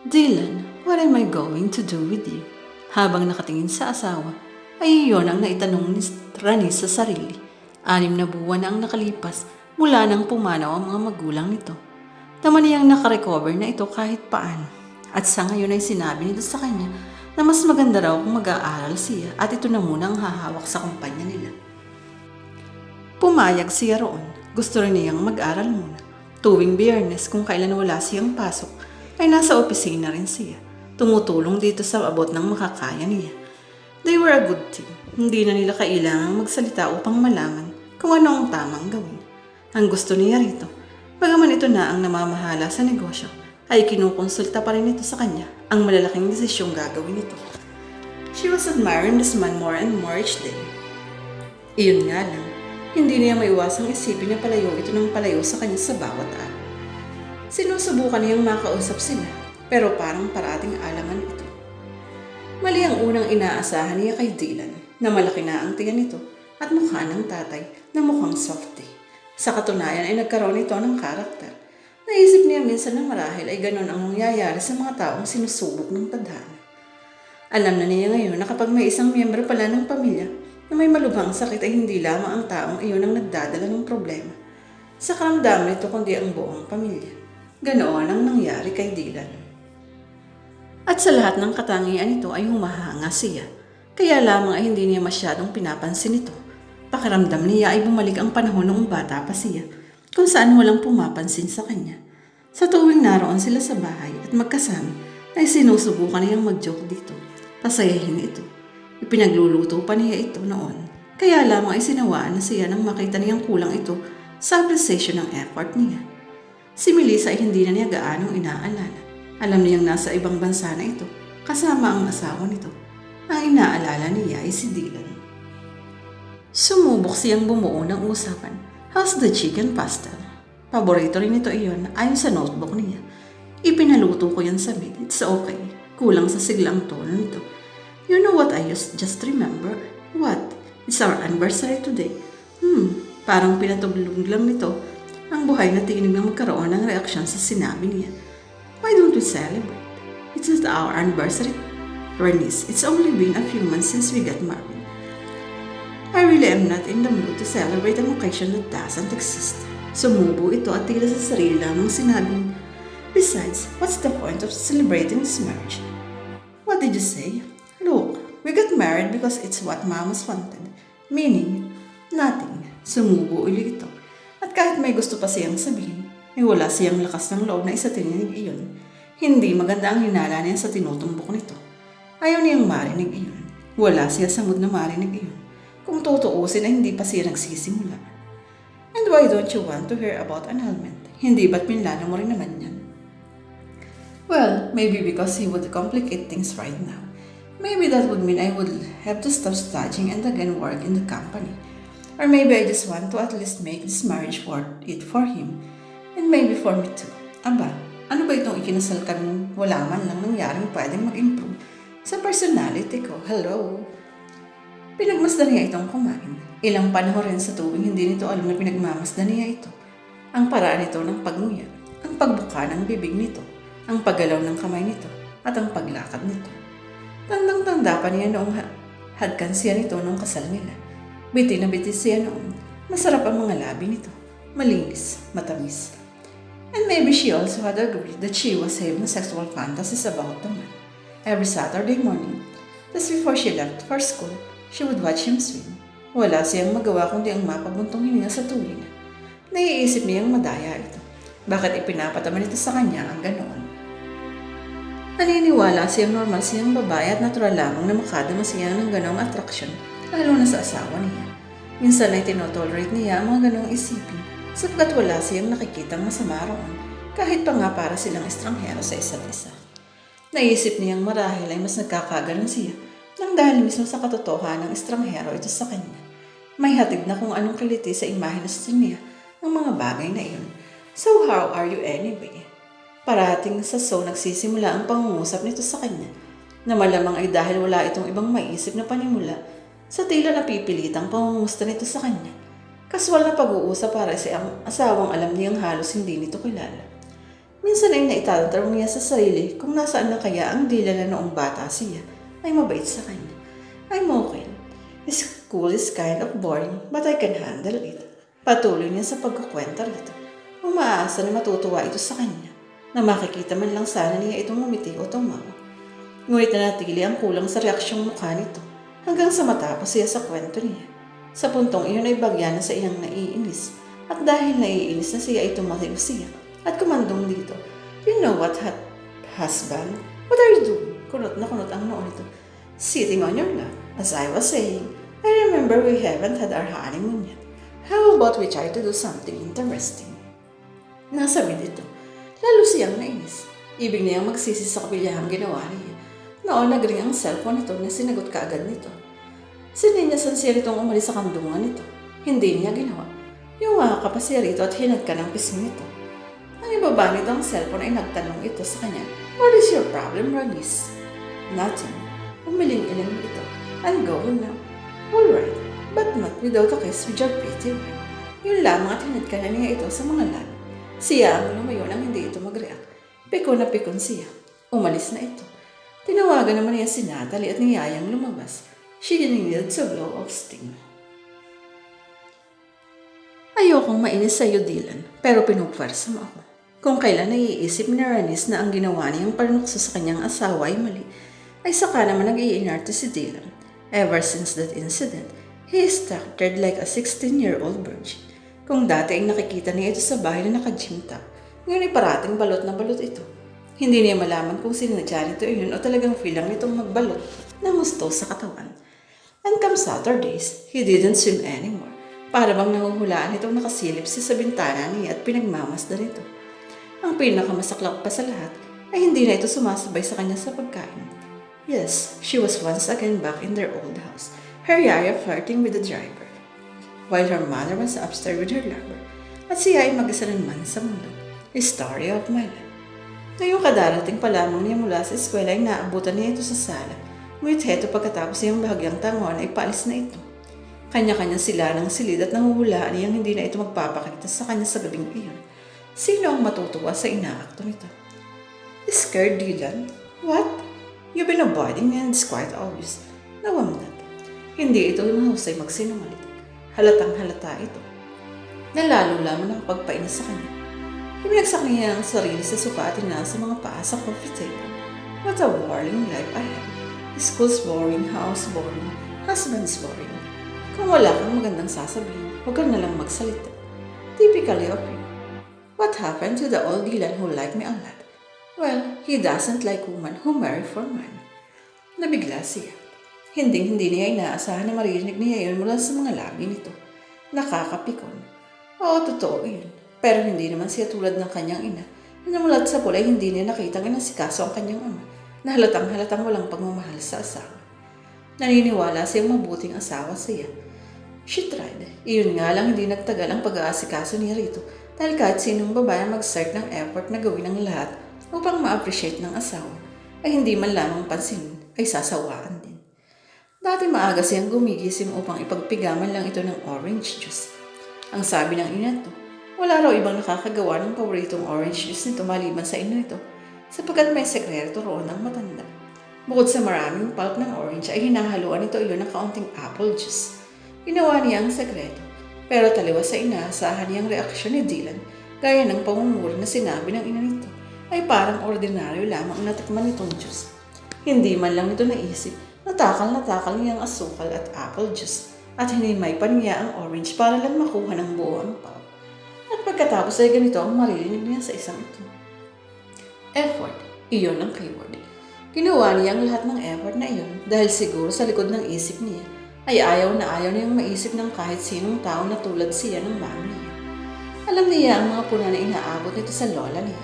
Dylan, what am I going to do with you? Habang nakatingin sa asawa, ay iyon ang naitanong ni Rani sa sarili. Anim na buwan ang nakalipas mula nang pumanaw ang mga magulang nito. Tama niyang nakarecover na ito kahit paano. At sa ngayon ay sinabi nito sa kanya na mas maganda raw kung mag-aaral siya at ito na muna ang hahawak sa kumpanya nila. Pumayag siya roon. Gusto rin niyang mag-aral muna. Tuwing biyernes kung kailan wala siyang pasok, ay nasa opisina rin siya. Tumutulong dito sa abot ng makakaya niya. They were a good team. Hindi na nila kailangang magsalita upang malaman kung ano ang tamang gawin. Ang gusto niya rito, bagaman ito na ang namamahala sa negosyo, ay kinukonsulta pa rin ito sa kanya ang malalaking desisyong gagawin nito. She was admiring this man more and more each day. Iyon nga lang, hindi niya maiwasang isipin na palayo ito ng palayo sa kanya sa bawat araw. Sinusubukan niyang makausap sila, pero parang parating alaman ito. Mali ang unang inaasahan niya kay Dylan na malaki na ang tiyan nito at mukha ng tatay na mukhang softy. Sa katunayan ay nagkaroon ito ng karakter. Naisip niya minsan na marahil ay ganon ang nangyayari sa mga taong sinusubok ng tadhana. Alam na niya ngayon na kapag may isang miyembro pala ng pamilya na may malubhang sakit ay hindi lamang ang taong iyon ang nagdadala ng problema. Sa karamdaman nito kundi ang buong pamilya. Ganoon ang nangyari kay Dylan. At sa lahat ng katangian nito ay humahanga siya. Kaya lamang ay hindi niya masyadong pinapansin ito. Pakiramdam niya ay bumalik ang panahon noong bata pa siya, kung saan walang pumapansin sa kanya. Sa tuwing naroon sila sa bahay at magkasama, ay sinusubukan niyang mag-joke dito. Pasayahin ito. Ipinagluluto pa niya ito noon. Kaya lamang ay sinawaan na siya nang makita niyang kulang ito sa appreciation ng effort niya. Si Melissa ay hindi na niya gaanong inaalala. Alam niyang nasa ibang bansa na ito, kasama ang asawa nito. Ang inaalala niya ay si Dylan. Sumubok siyang bumuo ng usapan. How's the chicken pasta? Paborito rin ito iyon ayon sa notebook niya. Ipinaluto ko yan sa maid. It's okay. Kulang sa siglang tono nito. You know what I just, just remember? What? It's our anniversary today. Hmm, parang pinatuglog lang nito ang buhay na tinig na magkaroon ng reaksyon sa sinabi niya. Why don't we celebrate? It's not our anniversary. Bernice, it's only been a few months since we got married. I really am not in the mood to celebrate an occasion that doesn't exist. Sumubo ito at tila sa sarili lamang sinabing, Besides, what's the point of celebrating this marriage? What did you say? Look, we got married because it's what mamas wanted. Meaning, nothing. Sumubo uli ito. At kahit may gusto pa siyang sabihin, ay wala siyang lakas ng loob na isa tininig iyon. Hindi maganda ang hinala niya sa tinutumbok nito. Ayaw niyang marinig iyon. Wala siya sa mood na marinig iyon. Kung tutuusin ay hindi pa siya nagsisimula. And why don't you want to hear about annulment? Hindi ba't pinlano mo rin naman yan? Well, maybe because he would complicate things right now. Maybe that would mean I would have to stop studying and again work in the company. Or maybe I just want to at least make this marriage worth it for him. And maybe for me too. Aba, ano ba itong ikinasal kami wala man lang nangyaring pwedeng mag-improve sa personality ko? Hello? Pinagmasdan niya itong kumain. Ilang panahon rin sa tuwing hindi nito alam na pinagmamasdan niya ito. Ang paraan nito ng pagnguya, ang pagbuka ng bibig nito, ang paggalaw ng kamay nito, at ang paglakad nito. Tandang-tanda pa niya noong ha- hadkan siya nito nung kasal nila. Biti na biti siya noon. Masarap ang mga labi nito. Malinis, matamis. And maybe she also had agreed that she was having sexual fantasies about the man. Every Saturday morning, just before she left for school, she would watch him swim. Wala siyang magawa kundi ang mapabuntong hininga sa tuwing. Naiisip niyang madaya ito. Bakit ipinapataman ito sa kanya ang ganoon? Naniniwala siyang normal siyang babae at natural lamang na makadama siya ng ganong atraksyon, lalo na sa asawa niya. Minsan ay tinotolerate niya ang mga ganong isipin sapagkat wala siyang nakikitang masama roon kahit pa nga para silang estranghero sa isa't isa. Naisip niyang marahil ay mas nagkakaganon siya nang dahil mismo sa katotohanan ng estranghero ito sa kanya. May hatid na kung anong kiliti sa imahinasyon niya ang mga bagay na iyon. So how are you anyway? Parating sa so nagsisimula ang pangungusap nito sa kanya na malamang ay dahil wala itong ibang maisip na panimula sa tila napipilitang pangungumusta nito sa kanya. Kaswal na pag-uusap para sa ang asawang alam niyang halos hindi nito kilala. Minsan ay naitatanong niya sa sarili kung nasaan na kaya ang dila na noong bata siya ay mabait sa kanya. I'm okay. School is kind of boring but I can handle it. Patuloy niya sa pagkukwenta rito. Umaasa na matutuwa ito sa kanya na makikita man lang sana niya itong umiti o tumawa. Ngunit nanatili ang kulang sa reaksyong mukha nito hanggang sa matapos siya sa kwento niya. Sa puntong iyon ay bagya na sa iyang naiinis at dahil naiinis na siya ay tumayo siya at kumandong dito. You know what, hut- husband? What are you doing? Kunot na kunot ang noon nito. Sitting on your lap. As I was saying, I remember we haven't had our honeymoon yet. How about we try to do something interesting? Nasabi dito. Lalo siyang nainis. Ibig niyang magsisi sa kabilyahang ginawa niya. Noon nagring ang cellphone nito na sinagot kaagad nito. Sininyasan siya nitong umalis sa kandungan nito. Hindi niya ginawa. Yung mga kapasya rito at hinag ka ng pisngi nito. Ang ibaba nito ang cellphone ay nagtanong ito sa kanya, What is your problem, Ronis? Nothing. Umiling-iling ito. I'm going now. Alright, but not without a kiss with your pretty wife. Yun lamang at hinad ka na niya ito sa mga labi. Siya ang lumayo nang hindi ito mag-react. Pikon na pikon siya. Umalis na ito. Tinawagan naman niya si Natalie at niyayang lumabas. She needed to blow off steam. Ayokong mainis sa Dylan, pero pinupwersa mo ako. Kung kailan naiisip ni Ranis na ang ginawa niyang panukso sa kanyang asawa ay mali, ay saka naman nag-iinarte si Dylan. Ever since that incident, he is structured like a 16-year-old virgin. Kung dati ay nakikita niya ito sa bahay na naka-gym top, ngayon ay parating balot na balot ito. Hindi niya malaman kung sinadya nito yun o talagang feel lang nitong magbalot na gusto sa katawan. And come Saturdays, he didn't swim anymore. Para bang nanguhulaan itong nakasilip siya sa bintana niya at pinagmamasdan ito. Ang pinakamasaklap pa sa lahat ay hindi na ito sumasabay sa kanya sa pagkain. Yes, she was once again back in their old house, her yaya flirting with the driver, while her mother was upstairs with her lover, at siya ay mag-isa naman sa mundo. Story of my life. Ngayong kadarating pa lamang niya mula sa eskwela ay naabutan niya ito sa sala. Ngunit heto pagkatapos niyang bahagyang tangon ay paalis na ito. Kanya-kanya sila ng silid at nanguhulaan niyang hindi na ito magpapakita sa kanya sa gabing iyon. Sino ang matutuwa sa inaakto nito? Scared, Dylan? What? You've been avoiding me and it's quite obvious. Not. Hindi ito mahusay magsinungaling. Halatang halata ito. Nalalo lamang nakapagpainis sa kanya. Ibinagsak niya ang sarili sa suka at sa mga paa sa coffee table. What a boring life I have. School's boring, house boring, husband's boring. Kung wala kang magandang sasabihin, huwag ka na lang magsalita. Typically of you. What happened to the old Dylan who liked me a lot? Well, he doesn't like women who marry for money. Nabigla siya. Hinding-hindi niya inaasahan na maririnig niya yun mula sa mga labi nito. Nakakapikon. Oo, totoo yun. Pero hindi naman siya tulad ng kanyang ina na namulat sa pulay hindi niya nakitang inasikaso ang kanyang ama na halatang halatang walang pagmamahal sa asawa. Naniniwala siyang mabuting asawa siya. She tried. Iyon nga lang hindi nagtagal ang pag-aasikaso niya rito dahil kahit sinong babae mag-start ng effort na gawin ang lahat upang ma-appreciate ng asawa ay hindi man lamang pansinin ay sasawaan din. Dati maaga siyang gumigising upang ipagpigaman lang ito ng orange juice. Ang sabi ng ina to, wala raw ibang nakakagawa ng paboritong orange juice nito maliban sa ino ito sapagkat may sekreto roon ng matanda. Bukod sa maraming pulp ng orange ay hinahaluan nito iyon ng kaunting apple juice. Ginawa niya ang sekreto pero taliwas sa inaasahan niyang reaksyon ni Dylan gaya ng pangunguri na sinabi ng ina nito ay parang ordinaryo lamang ang natikman nitong juice. Hindi man lang nito naisip natakal na takal niyang asukal at apple juice at hinimay pa niya ang orange para lang makuha ng buo ang pulp. At pagkatapos ay ganito ang maririnig niya sa isang ito. Effort, iyon ang keyword. Ginawa niya ang lahat ng effort na iyon dahil siguro sa likod ng isip niya ay ayaw na ayaw niyang maisip ng kahit sinong tao na tulad siya ng mami niya. Alam niya ang mga puna na inaabot nito sa lola niya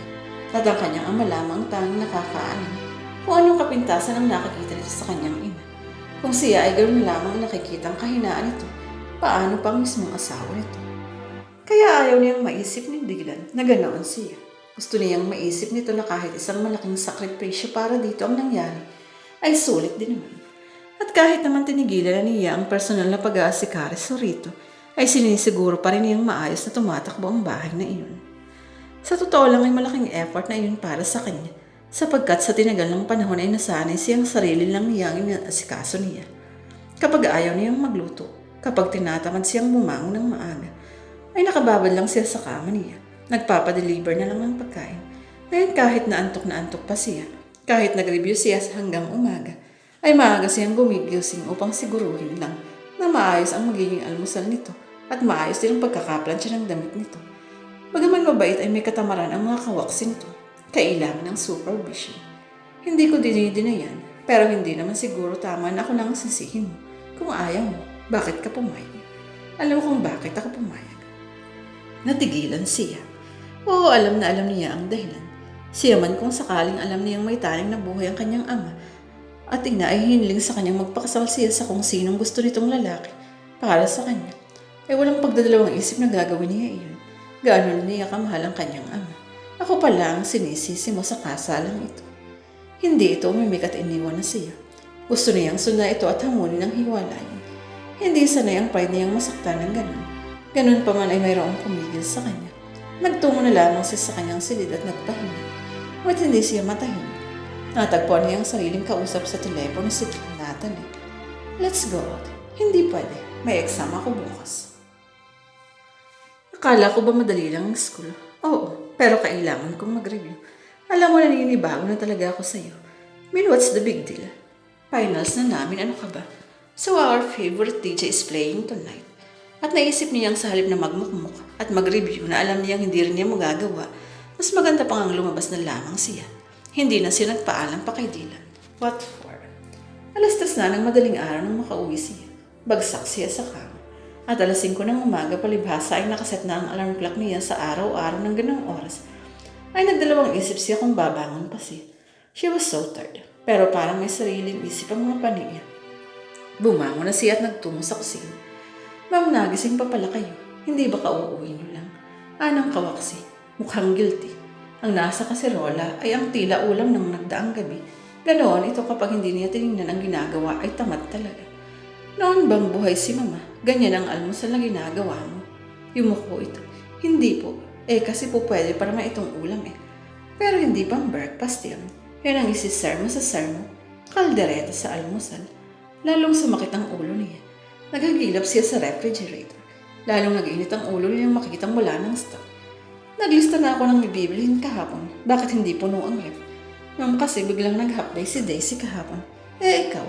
at ang kanyang ama lamang tanging nakakaalam kung anong kapintasan ang nakikita nito sa kanyang ina. Kung siya ay ganoon lamang nakikita ang kahinaan nito, paano pang mismong asawa nito? Kaya ayaw niyang maisip ni Dylan na ganoon siya. Gusto niyang maisip nito na kahit isang malaking sakripisyo para dito ang nangyari, ay sulit din naman. At kahit naman tinigilan na niya ang personal na pag-aasikares sa rito, ay sinisiguro pa rin niyang maayos na tumatakbo ang bahay na iyon. Sa totoo lang ay malaking effort na iyon para sa kanya sapagkat sa tinagal ng panahon ay nasanay siyang sarili lang niyang inasikaso niya. Kapag ayaw niyang magluto, kapag tinatamad siyang bumangon ng maaga, ay nakababad lang siya sa kama niya. Nagpapadeliver na lang ng pagkain. Ngayon kahit na antok na antok pa siya, kahit nag-review siya hanggang umaga, ay maaga siyang gumigising upang siguruhin lang na maayos ang magiging almusal nito at maayos din ang pagkakaplansya ng damit nito. Bagaman mabait ay may katamaran ang mga kawaksi nito, kailangan ng supervision. Hindi ko dinidinayan, pero hindi naman siguro tama na ako nang sisihin mo. Kung ayaw mo, bakit ka pumayag? Alam ko kung bakit ako pumayag. Natigilan siya. Oo, alam na alam niya ang dahilan. Siya man kung sakaling alam niyang may taning na buhay ang kanyang ama, at ina ay hiniling sa kanyang magpakasal siya sa kung sinong gusto nitong lalaki para sa kanya, ay walang pagdadalawang isip na gagawin niya iyon. Gaano niya kamahal ang kanyang ama. Ako pa lang sinisisi mo sa kasalang ito. Hindi ito umimik at iniwan na siya. Gusto niyang sunda ito at hamunin ng hiwalayan. Hindi sanay ang pride niyang masaktan ng ganun. Ganun pa man ay mayroong pumigil sa kanya. Nagtungo na lamang siya sa kanyang silid at nagpahinga. Ngunit hindi siya matahimik. Natagpuan niya ang sariling kausap sa telepono si Natalie. Let's go out. Hindi pwede. May exam ako bukas. Akala ko ba madali lang ang school? Oo, pero kailangan kong mag-review. Alam mo, naninibago na talaga ako sa'yo. I mean, what's the big deal? Finals na namin, ano ka ba? So our favorite teacher is playing tonight. At naisip niyang sa halip na magmukmuk at mag-review na alam niyang hindi rin niya magagawa, mas maganda pa ngang lumabas na lamang siya. Hindi na siya nagpaalam pa kay Dylan. What for? Alas tas na ng madaling araw nang makauwi siya. Bagsak siya sa kama. At alas 5 ng umaga palibhasa ay nakaset na ang alarm clock niya sa araw-araw ng ganong oras. Ay nagdalawang isip siya kung babangon pa siya. She was so tired. Pero parang may sariling isip ang mga pani niya. Bumangon na siya at nagtungo sa kusina. Ma'am, nagising pa pala kayo. Hindi ba kauuwi niyo lang? Anang kawaksi? Mukhang guilty. Ang nasa kaserola ay ang tila ulam ng nagdaang gabi. Ganoon ito kapag hindi niya tinignan ang ginagawa ay tamad talaga. Noon bang buhay si mama? Ganyan ang almusal na ginagawa mo. Yumuko ito. Hindi po. Eh kasi po pwede para may itong ulam eh. Pero hindi pang breakfast yan. Yan ang isiserve mo sa sermo. Kaldereta sa almusal. Lalong sumakit ang ulo niya. Naghagilap siya sa refrigerator. Lalong nag-init ang ulo niyang makikitang wala ng stock. Naglista na ako ng bibilihin kahapon. Bakit hindi puno ang ref? Ma'am kasi biglang nag-half day si Daisy kahapon. Eh ikaw,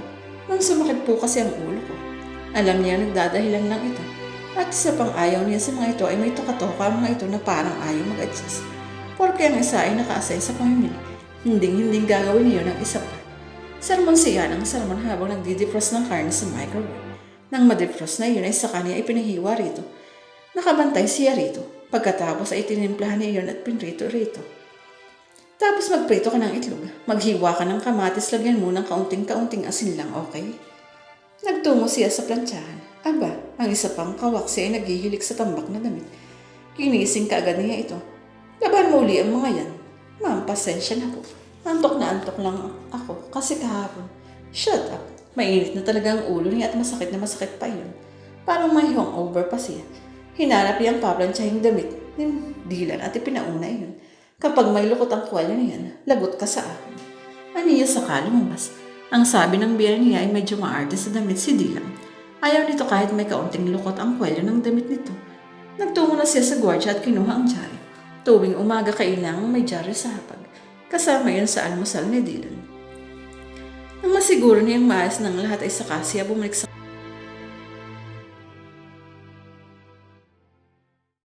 ma'am sumakit po kasi ang ulo ko. Alam niya nagdadahilan lang ito. At isa pang ayaw niya sa mga ito ay may tukatoka ang mga ito na parang ayaw mag-adjust. Porque ang isa ay naka-assign sa pamilya. Hinding-hinding gagawin niyo ng isa pa. Sermon siya ng sermon habang nagdi-defrost ng karne sa microwave. Nang ma-defrost na yun ay sa kanya ay pinahiwa rito. Nakabantay siya rito. Pagkatapos ay tinimplahan niya yun at pinrito rito. Tapos magprito ka ng itlog. Maghiwa ka ng kamatis, lagyan mo ng kaunting-kaunting asin lang, okay? Nagtungo siya sa plantsahan. Aba, ang isa pang kawaksi ay naghihilik sa tambak na damit. Ginising ka agad niya ito. Laban mo uli ang mga yan. Ma'am, pasensya na po. Antok na antok lang ako kasi kahapon. Shut up. Mainit na talaga ang ulo niya at masakit na masakit pa yun. Parang may hangover pa siya. Hinanap niya ang paplantsyahing damit ni Dylan at ipinauna yun. Kapag may lukot ang kwalya niyan, lagot ka sa akin. Aniya sa lumabas. Ang sabi ng biya niya ay medyo maarte sa damit si Dylan. Ayaw nito kahit may kaunting lukot ang kwelyo ng damit nito. Nagtungo na siya sa gwardya at kinuha ang dyaryo. Tuwing umaga kailangang may dyaryo sa hapag. Kasama yun sa almusal ni Dylan. Nang masiguro niyang maayos ng lahat ay saka siya bumalik sa